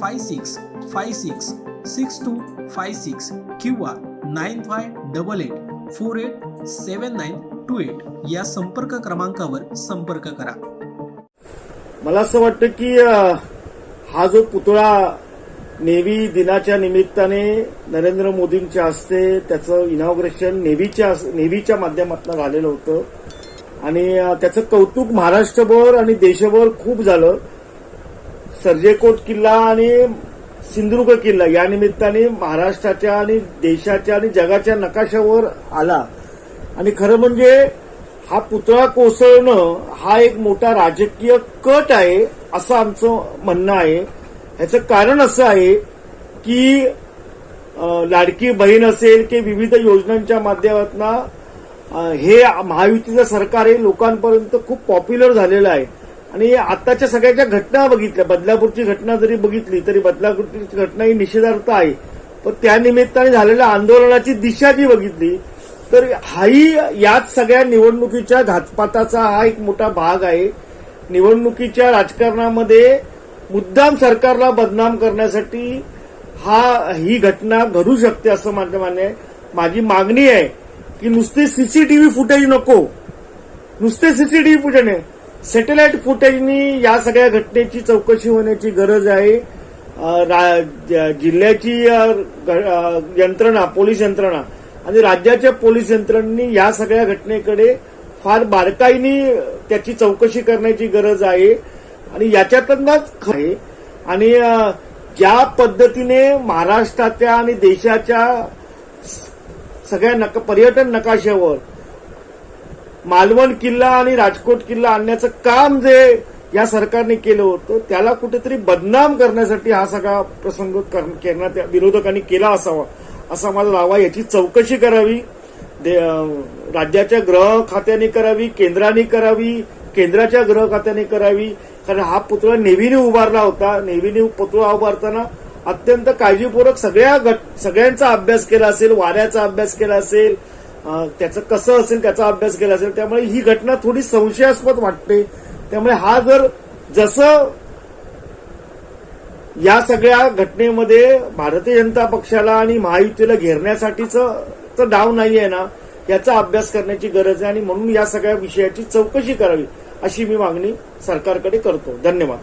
five six five six six two five six किंवा nine five double eight four eight seven nine two eight या संपर्क क्रमांकावर संपर्क करा. मला असं वाटतं की हा जो पुतळा नेव्ही दिनाच्या निमित्ताने नरेंद्र मोदींच्या हस्ते त्याचं इनॉग्रेशन नेव्हीच्या नेव्हीच्या माध्यमातून झालेलं होतं. आणि त्याचं कौतुक महाराष्ट्रभर आणि देशभर खूप झालं. सर्जेकोट किल्ला आणि सिंधुदुर्ग किल्ला या निमित्ताने महाराष्ट्राच्या आणि देशाच्या आणि जगाच्या नकाशावर आला. आणि खरं म्हणजे हा पुतळा कोसळणं हा एक मोठा राजकीय कट आहे असं आमचं म्हणणं आहे. ह्याचं कारण असं आहे की लाडकी बहीण असेल की विविध योजनांच्या माध्यमातून हे महायुतीचं सरकार हे लोकांपर्यंत खूप पॉप्युलर झालेलं आहे. आणि आताच्या सगळ्याच्या घटना बघितल्या. बदलापूरची घटना जरी बघितली तरी बदलापूरची घटना ही निषेधार्थ आहे. पण त्यानिमित्ताने झालेल्या आंदोलनाची दिशा जी बघितली तर हाही याच सगळ्या निवडणुकीच्या घातपाताचा हा एक मोठा भाग आहे. निवडणुकीच्या राजकारणामध्ये मुद्दाम सरकारला बदनाम करण्यासाठी हा ही घटना घडू शकते असं माझं मान्य आहे. माझी मागणी आहे की नुसते सीसीटीव्ही फुटेज नको. नुसते सीसीटीव्ही फुटेज नाही. सॅटेलाइट फुटेजनी या सगळ्या घटनेची चौकशी होण्याची गरज आहे. रा- ज- जिल्ह्याची यंत्रणा पोलीस यंत्रणा आणि राज्याच्या पोलीस यंत्रणांनी या सगळ्या घटनेकडे फार बारकाईनी त्याची चौकशी करण्याची गरज आहे. आणि याच्यातूनच खरे आहे. आणि ज्या पद्धतीने महाराष्ट्राच्या आणि देशाच्या सगळ्या नक पर्यटन नकाशावर मालवण किल्ला आणि राजकोट किल्ला आणण्याचं काम जे या सरकारने केलं होतं त्याला कुठेतरी बदनाम करण्यासाठी हा सगळा प्रसंग करण्यात विरोधकांनी केला असावा असा माझा दावा. याची चौकशी करावी दे- राज्याच्या ग्रह खात्याने करावी केंद्राने करावी केंद्राच्या ग्रह खात्याने करावी. कारण हा पुतळा नेव्हीने उभारला होता. नेव्हीने पुतळा उभारताना अत्यंत काळजीपूर्वक सगळ्या गट सगळ्यांचा अभ्यास केला असेल वाऱ्याचा अभ्यास केला असेल त्याचं कसं असेल त्याचा अभ्यास केला असेल त्यामुळे ही घटना थोडी संशयास्पद वाटते. त्यामुळे हा जर जसं या सगळ्या घटनेमध्ये भारतीय जनता पक्षाला आणि महायुतीला घेरण्यासाठीच डाव नाही आहे ना. याचा अभ्यास करण्याची गरज आहे आणि म्हणून या सगळ्या विषयाची चौकशी करावी अशी मी मागणी सरकारकडे करतो. धन्यवाद.